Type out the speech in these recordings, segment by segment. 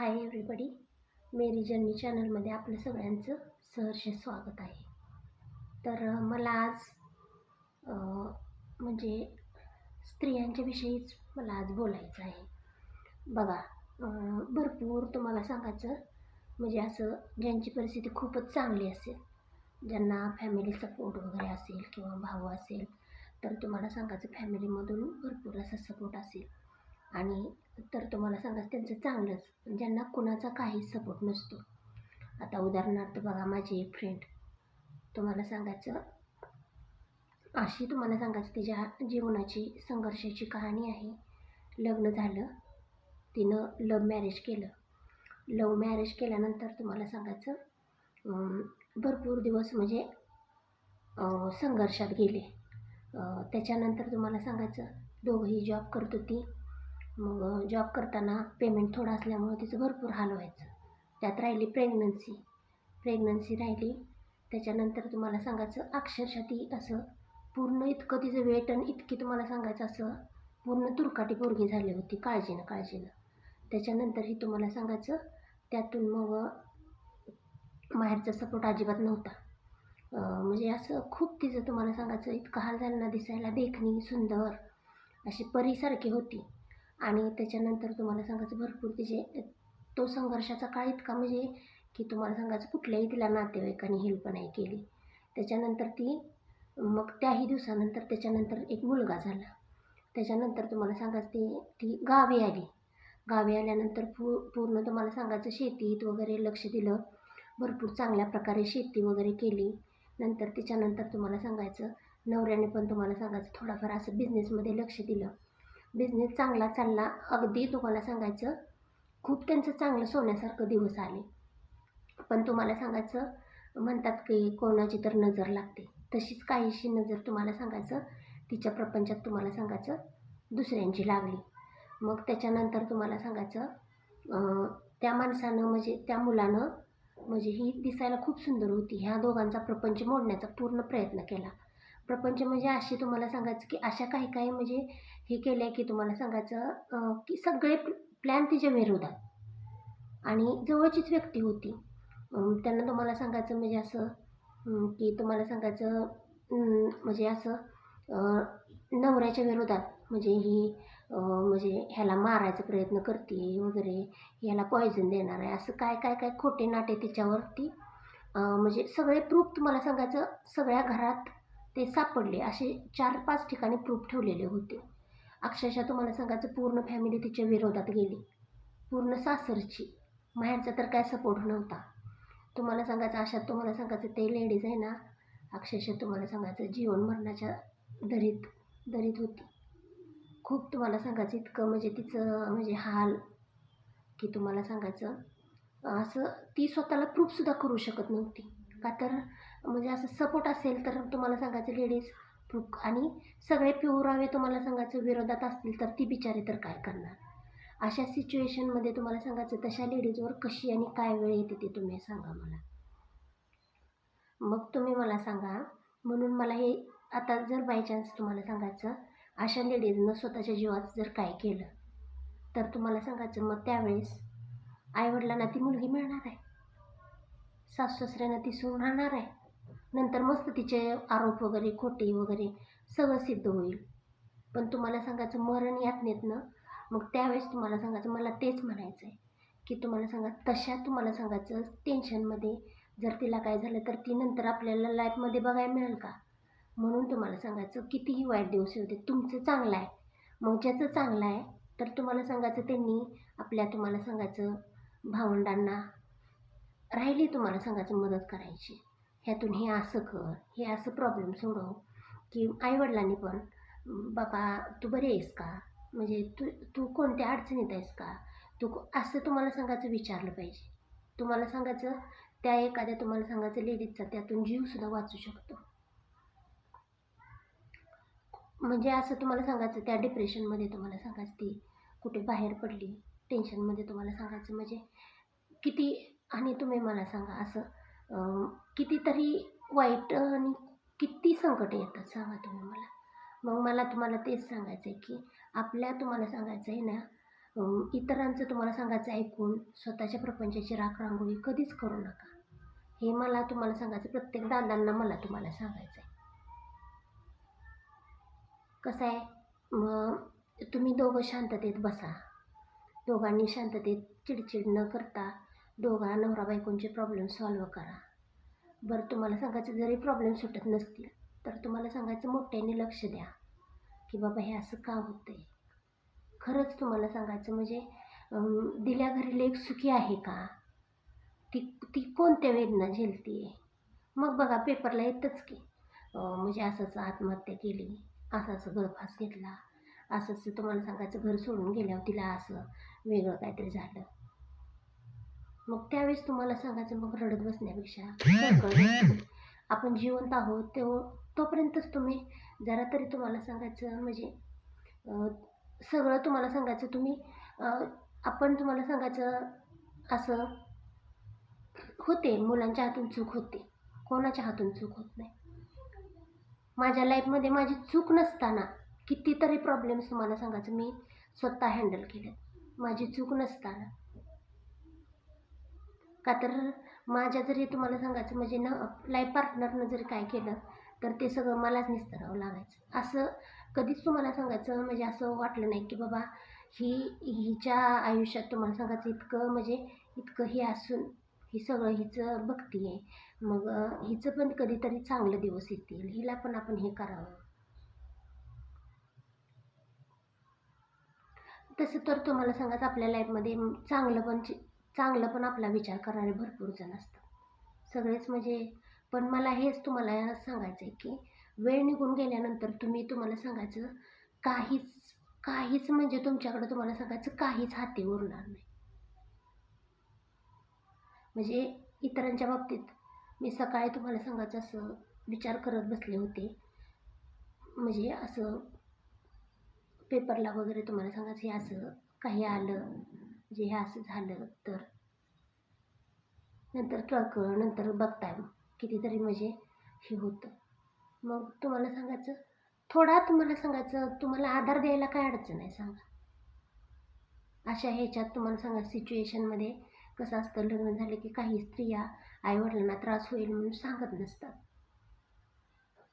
Hi everybody मेरी journey चॅनलमध्ये आपलं सगळ्यांचं सहर्ष स्वागत आहे. तर मला आज म्हणजे स्त्रियांच्या विषयीच मला आज बोलायचं आहे. बघा भरपूर तुम्हाला सांगायचं म्हणजे असं ज्यांची परिस्थिती खूपच चांगली असेल ज्यांना फॅमिली सपोर्ट वगैरे असेल किंवा भाऊ असेल तर तुम्हाला सांगायचं फॅमिलीमधून भरपूर असा सपोर्ट असेल. आणि तर तुम्हाला सांगा त्यांचं चांगलंच. ज्यांना कुणाचा काहीच सपोर्ट नसतो. आता उदाहरणार्थ बघा माझी एक फ्रेंड तुम्हाला सांगायचं अशी तुम्हाला सांगायचं तिच्या जीवनाची संघर्षाची कहाणी आहे. लग्न झालं तिनं लव मॅरेज केलं. लव मॅरेज केल्यानंतर तुम्हाला सांगायचं भरपूर दिवस म्हणजे संघर्षात गेले. त्याच्यानंतर तुम्हाला सांगायचं दोघंही जॉब करत होती. मग जॉब करताना पेमेंट थोडं असल्यामुळं तिचं भरपूर हाल व्हायचं. त्यात राहिली प्रेग्नन्सी प्रेग्नन्सी राहिली. त्याच्यानंतर तुम्हाला सांगायचं अक्षरशः ती असं पूर्ण इतकं तिचं वेट आणि इतकी तुम्हाला सांगायचं असं पूर्ण तुरकाटी पोरगी झाली होती काळजीनं काळजीनं. त्याच्यानंतर ही तुम्हाला सांगायचं त्यातून मग माहेरचा सपोर्ट अजिबात नव्हता. म्हणजे असं खूप तिचं तुम्हाला सांगायचं इतकं हाल झालं ना दिसायला देखणी सुंदर अशी परीसारखी होती. आणि त्याच्यानंतर तुम्हाला सांगायचं भरपूर तिचे तो संघर्षाचा काळ इतका म्हणजे की तुम्हाला सांगायचं कुठल्याही तिला नातेवाईकांनी हेल्प नाही केली. त्याच्यानंतर ती मग त्याही दिवसानंतर त्याच्यानंतर एक मुलगा झाला. त्याच्यानंतर तुम्हाला सांगायचं ती ती गावी आली. गावी आल्यानंतर पू पूर्ण तुम्हाला सांगायचं शेतीत वगैरे लक्ष दिलं. भरपूर चांगल्या प्रकारे शेती वगैरे केली. नंतर त्याच्यानंतर तुम्हाला सांगायचं नवऱ्याने पण तुम्हाला सांगायचं थोडाफार असं बिझनेसमध्ये लक्ष दिलं. बिझनेस चांगला चालला अगदी तुम्हाला सांगायचं खूप त्यांचं चांगलं सोन्यासारखं दिवस आले. पण तुम्हाला सांगायचं म्हणतात की कोणाची तर नजर लागते. तशीच काहीशी नजर तुम्हाला सांगायचं तिच्या प्रपंचात तुम्हाला सांगायचं दुसऱ्यांची लागली. मग त्याच्यानंतर तुम्हाला सांगायचं त्या माणसानं म्हणजे त्या मुलानं म्हणजे ही दिसायला खूप सुंदर होती. ह्या दोघांचा प्रपंच मोडण्याचा पूर्ण प्रयत्न केला. प्रपंच म्हणजे अशी तुम्हाला सांगायचं की अशा काही काही म्हणजे हे केलं आहे की तुम्हाला सांगायचं की सगळे प्लॅन तिच्या विरोधात. आणि जवळचीच व्यक्ती होती. त्यांना तुम्हाला सांगायचं म्हणजे असं की तुम्हाला सांगायचं म्हणजे असं नवऱ्याच्या विरोधात म्हणजे ही म्हणजे ह्याला मारायचा प्रयत्न करते वगैरे ह्याला पॉयझन देणार आहे असं काय काय काय खोटे नाटे तिच्यावरती म्हणजे सगळे प्रूफ तुम्हाला सांगायचं सगळ्या घरात ते सापडले. असे चार पाच ठिकाणी प्रूफ ठेवलेले होते. अक्षरशः तुम्हाला सांगायचं पूर्ण फॅमिली तिच्या विरोधात गेली. पूर्ण सासरची. माहेरचा तर काय सपोर्ट नव्हता. तुम्हाला सांगायचं अशात तुम्हाला सांगायचं ते लेडीज आहे ना अक्षरशः तुम्हाला सांगायचं जीवन मरणाच्या दरीत दरीत होती. खूप तुम्हाला सांगायचं इतकं म्हणजे तिचं म्हणजे हाल की तुम्हाला सांगायचं असं ती स्वतःला प्रूफसुद्धा करू शकत नव्हती. का तर म्हणजे असं सपोर्ट असेल तर तुम्हाला सांगायचं लेडीज प्रूफ आणि सगळे पिवरावे तुम्हाला सांगायचं विरोधात असतील तर ती बिचारी तर काय करणार? अशा सिच्युएशनमध्ये तुम्हाला सांगायचं तशा लेडीजवर कशी आणि काय वेळ येते ते तुम्ही सांगा मला. मग तुम्ही मला सांगा म्हणून मला हे आता जर बाय चान्स तुम्हाला सांगायचं अशा लेडीजनं स्वतःच्या जीवाचं जर काय केलं तर तुम्हाला सांगायचं मग त्यावेळेस आईवडिलांना ती मुलगी मिळणार आहे. सासू सासऱ्यांना ती सून राहणार आहे. नंतर मस्त तिचे आरोप वगैरे खोटे वगैरे सगळं सिद्ध होईल. पण तुम्हाला सांगायचं मरण यातनेतनं मग त्यावेळेस तुम्हाला सांगायचं मला तेच म्हणायचं आहे की तुम्हाला सांगा तशा तुम्हाला सांगायचं टेन्शनमध्ये जर तिला काय झालं तर ती नंतर आपल्याला लाईफमध्ये बघायला मिळेल का? म्हणून तुम्हाला सांगायचं कितीही वाईट दिवस होते तुमचं चांगलं आहे. मग ज्याचं चांगलं आहे तर तुम्हाला सांगायचं त्यांनी आपल्या तुम्हाला सांगायचं भावंडांना राहिली तुम्हाला सांगायचं मदत करायची. ह्यातून हे असं कर हे असं प्रॉब्लेम सोडव की आईवडिलांनी पण बाबा तू बरी आहेस का? म्हणजे तू तू कोणत्या अडचणीत आहेस का? तू असं तुम्हाला सांगायचं विचारलं पाहिजे. तुम्हाला सांगायचं त्या एखाद्या तुम्हाला सांगायचं लेडीजचा त्यातून जीवसुद्धा वाचू शकतो. म्हणजे असं तुम्हाला सांगायचं त्या डिप्रेशनमध्ये तुम्हाला सांगायचं ती कुठे बाहेर पडली टेन्शनमध्ये तुम्हाला सांगायचं म्हणजे किती आणि तुम्ही मला सांगा असं. कितीतरी वाईट आणि किती संकट येतात सांगा तुम्ही मला. मग मला तुम्हाला तेच सांगायचं आहे की आपल्या तुम्हाला सांगायचं आहे ना इतरांचं तुम्हाला सांगायचं ऐकून स्वतःच्या प्रपंचाची राख रांगोळी कधीच करू नका. हे मला तुम्हाला सांगायचं प्रत्येक दादांना मला तुम्हाला सांगायचं आहे कसं आहे? मग तुम्ही दोघं शांततेत बसा. दोघांनी शांततेत चिडचिड न करता दोघा नवरा बायकोंचे प्रॉब्लेम सॉल्व करा. बरं तुम्हाला सांगायचं जरी प्रॉब्लेम सुटत नसतील तर तुम्हाला सांगायचं मोठ्याने लक्ष द्या. की बाबा हे असं का होतं आहे खरंच तुम्हाला सांगायचं म्हणजे दिल्या घरी लेख सुखी आहे का? ती ती कोणत्या वेदना झेलते मग बघा पेपरला येतच की म्हणजे असंच आत्महत्या केली असं असं गळफास घेतला असं असं तुम्हाला सांगायचं घर सोडून गेल्यावर तिला असं वेगळं काहीतरी झालं. मग त्यावेळेस तुम्हाला सांगायचं मग रडत बसण्यापेक्षा आपण जिवंत आहोत तेव्हा तोपर्यंतच तुम्ही जरा तरी तुम्हाला सांगायचं म्हणजे सगळं तुम्हाला सांगायचं तुम्ही आपण तुम्हाला सांगायचं असं होते मुलांच्या हातून चूक होते. कोणाच्या हातून चूक होत नाही. माझ्या लाईफमध्ये माझी चूक नसताना कितीतरी प्रॉब्लेम्स तुम्हाला सांगायचं मी स्वतः हँडल केले माझी चूक नसताना. का तर माझ्या जरी तुम्हाला सांगायचं म्हणजे न लाईफ पार्टनरनं जरी काय केलं तर ते सगळं मलाच निस्तरावं लागायचं. असं कधीच तुम्हाला सांगायचं म्हणजे असं वाटलं नाही की बाबा ही हिच्या आयुष्यात तुम्हाला सांगायचं इतकं म्हणजे इतकं हे असून ही सगळं हिचं भक्ती आहे मग हिचं पण कधीतरी चांगले दिवस येतील. हिला पण आपण हे करावं. तसं तर तुम्हाला सांगायचं आपल्या लाईफमध्ये चांगलं पण चांगलं पण आपला विचार करणारे भरपूर जण असतात. सगळेच म्हणजे पण मला हेच तुम्हाला सांगायचं आहे की वेळ निघून गेल्यानंतर तुम्ही तुम्हाला सांगायचं काहीच काहीच म्हणजे तुमच्याकडे तुम्हाला सांगायचं काहीच हाती उरणार नाही. म्हणजे इतरांच्या बाबतीत मी सकाळी तुम्हाला सांगायचं असं विचार करत बसले होते. म्हणजे असं पेपरला वगैरे तुम्हाला सांगायचं हे असं काही आलं जे हे असं झालं तर. नंतर कळकळ नंतर बघताय कितीतरी म्हणजे हे होतं. मग तुम्हाला सांगायचं थोडा तुम्हाला सांगायचं तुम्हाला आधार द्यायला काय अडचण आहे सांगा. अशा ह्याच्यात तुम्हाला सांगा सिच्युएशनमध्ये कसं असतं लग्न झालं की काही स्त्रिया आईवडिलांना त्रास होईल म्हणून सांगत नसतात.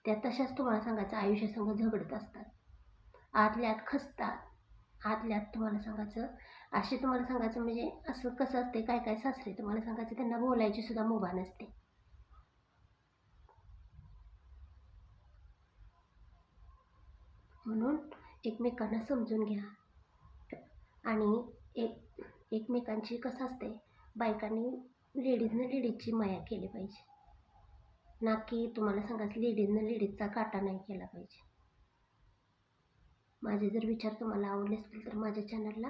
त्या तशाच तुम्हाला सांगायचं आयुष्यासंग झगडत असतात. आतल्यात खसतात. आतल्यात तुम्हाला सांगायचं असे तुम्हाला सांगायचं म्हणजे असं कसं असते काय काय सासरे तुम्हाला सांगायचं त्यांना बोलायची सुद्धा मुभा नसते. म्हणून एकमेकांना समजून घ्या. आणि एक एकमेकांची कसं असते बायकांनी लेडीजनं लेडीजची माया केली पाहिजे. ना की तुम्हाला सांगायचं लेडीजनं लेडीजचा काटा नाही केला पाहिजे. माझे जर विचार तुम्हाला आवडले असतील तर माझ्या चॅनलला